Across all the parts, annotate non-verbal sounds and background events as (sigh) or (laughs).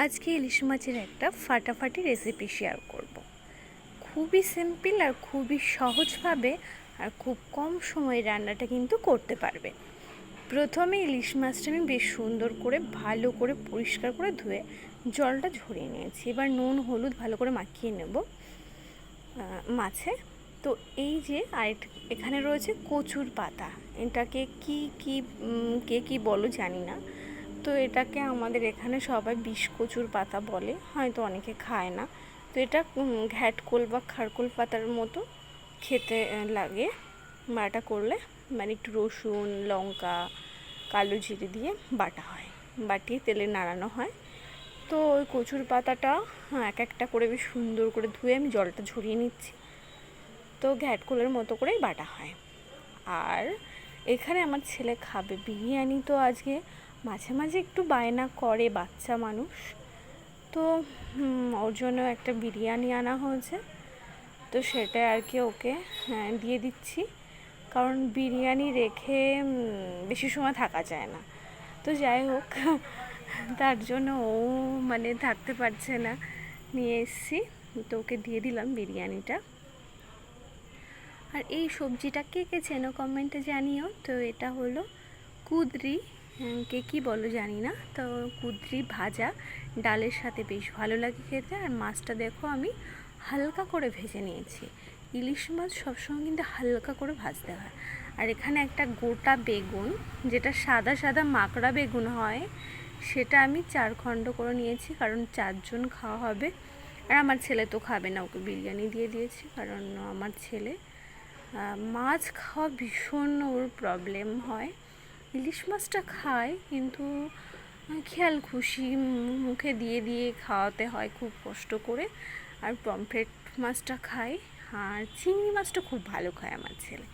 আজকে ইলিশ মাছের একটা ফাটাফাটি রেসিপি শেয়ার করব। খুবই সিম্পল আর খুবই সহজভাবে আর খুব কম সময়ে রান্নাটা কিন্তু করতে পারবে। প্রথমে ইলিশ মাছটা আমি বেশ সুন্দর করে, ভালো করে, পরিষ্কার করে ধুয়ে জলটা ঝরিয়ে নিয়েছি। এবার নুন, হলুদ ভালো করে মাখিয়ে নেব মাছে। তো এই যে আর এখানে রয়েছে কচুর পাতা। এটাকে কি কি কে, কি বলো জানি না। তো এটাকে আমাদের এখানে সবাই বিষ কচুর পাতা বলে হয়তো অনেকে খায় না। তো এটা ঘ্যাটকোল বা খারকোল পাতার মতো খেতে লাগে। বাটা করলে মানে একটু রসুন লঙ্কা কালো জিরে দিয়ে বাটা হয়। বাটিয়ে তেলে নাড়ানো হয়। তো ওই কচুর পাতাটা হ্যাঁ, এক একটা করে বেশ সুন্দর করে ধুয়ে আমি জলটা ঝরিয়ে নিচ্ছি। তো ঘ্যাটকোলের মতো করেই বাটা হয়। আর এখানে আমার ছেলে খাবে। বিরিয়ানি তো আজকে মাঝে মাঝে একটু বায়না করে বাচ্চা মানুষ। তো ওর জন্য একটা বিরিয়ানি আনা হয়েছে। তো সেটা আর কি ওকে হ্যাঁ, দিয়ে দিচ্ছি। কারণ বিরিয়ানি রেখে বেশি সময় থাকা যায় না। তো যাই হোক (laughs) তার জন্য ও মানে থাকতে পারছে না। নিয়ে এসছি। তো ওকে দিয়ে দিলাম বিরিয়ানিটা। আর এই সবজিটা কে কে চেনো? কমেন্টে জানিও। তো এটা হলো কুদরি। কে কী বলো জানি না। তো কুদরি ভাজা। ডালের সাথে বেশ ভালো লাগে খেতে। আর মাছটা দেখো আমি হালকা করে ভেজে নিয়েছি। ইলিশ মাছ সবসময় কিন্তু হালকা করে ভাজতে হয়। আর এখানে একটা গোটা বেগুন, যেটা সাদা সাদা মাকড়া বেগুন হয়, সেটা আমি চার খণ্ড করে নিয়েছি, কারণ চারজন খাওয়া হবে। আর আমার ছেলে তো খাবে না, ওকে বিরিয়ানি দিয়ে দিয়েছি, কারণ আমার ছেলে মাছ খাওয়া ভীষণ ওর প্রবলেম হয়। ইলিশ মাছটা খায়, কিন্তু খেয়াল খুশি মুখে দিয়ে দিয়ে খাওয়াতে হয় খুব কষ্ট করে। আর পমফ্রেট মাছটা খায়। আর চিংড়ি মাছটা খুব ভালো খায় আমার ছেলে।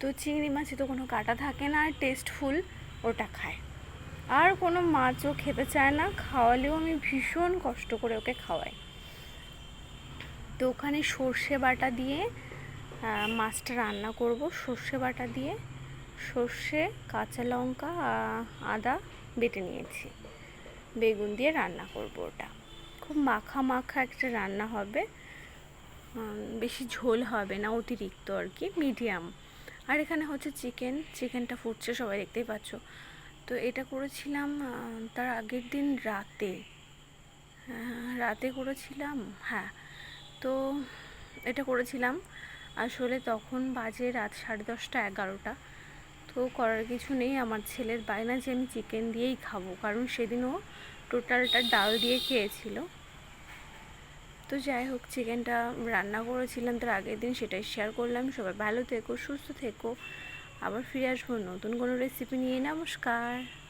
তো চিংড়ি মাছে তো কোনো কাটা থাকে না, আর টেস্টফুল ওটা খায়। আর কোনো মাছও খেতে চায় না, খাওয়ালেও আমি ভীষণ কষ্ট করে ওকে খাওয়াই। তো ওখানে সর্ষে বাটা দিয়ে মাছটা রান্না করব সর্ষে বাটা দিয়ে। সর্ষে, কাঁচা লঙ্কা আদা বেটে নিয়েছি। বেগুন দিয়ে রান্না করব ওটা। খুব মাখা মাখা একটা রান্না হবে। বেশি ঝোল হবে না, অতিরিক্ত আর কি, মিডিয়াম। আর এখানে হচ্ছে চিকেন, চিকেনটা ফুটছে, সবাই দেখতেই পাচ্ছ। তো এটা করেছিলাম তার আগের দিন রাতে। রাতে করেছিলাম হ্যাঁ। তো এটা করেছিলাম আসলে তখন বাজে রাত সাড়ে দশটা, এগারোটা। তো করার কিছু নেই, আমার ছেলের বায়না যে আমি চিকেন দিয়েই খাব, কারণ সেদিনও টোটালটা ডাল দিয়ে খেয়েছিল। তো যাই হোক চিকেনটা রান্না করেছিলাম, তার আগের দিন সেটাই শেয়ার করলাম। সবাই ভালো থেকো, সুস্থ থেকো। আবার ফিরে আসব নতুন কোনো রেসিপি নিয়ে। নমস্কার।